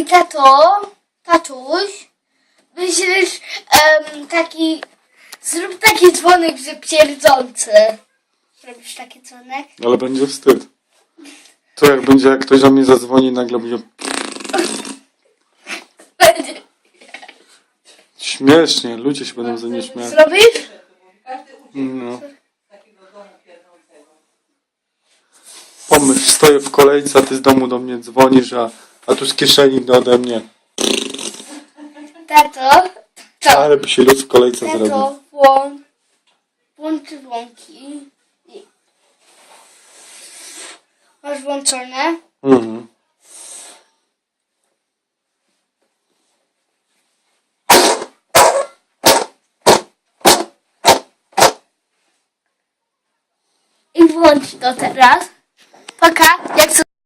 I tato, tatuś, myślisz em, taki, zrób taki dzwonek, że pierdzący. Zrobisz taki dzwonek? Ale będzie wstyd. To jak będzie, jak ktoś do mnie zadzwoni, nagle będzie Będzie. śmiesznie, ludzie się będą ze mnie śmiać. Zrobisz? No. Pomyśl, stoję w kolejce, a ty z domu do mnie dzwonisz, a, a tu z kieszeni do ode mnie. Tato, to, Ale by się lud w kolejce zrobił. tato, włącz, włącz włąki. I- Masz włączone? Mhm. I włącz to teraz.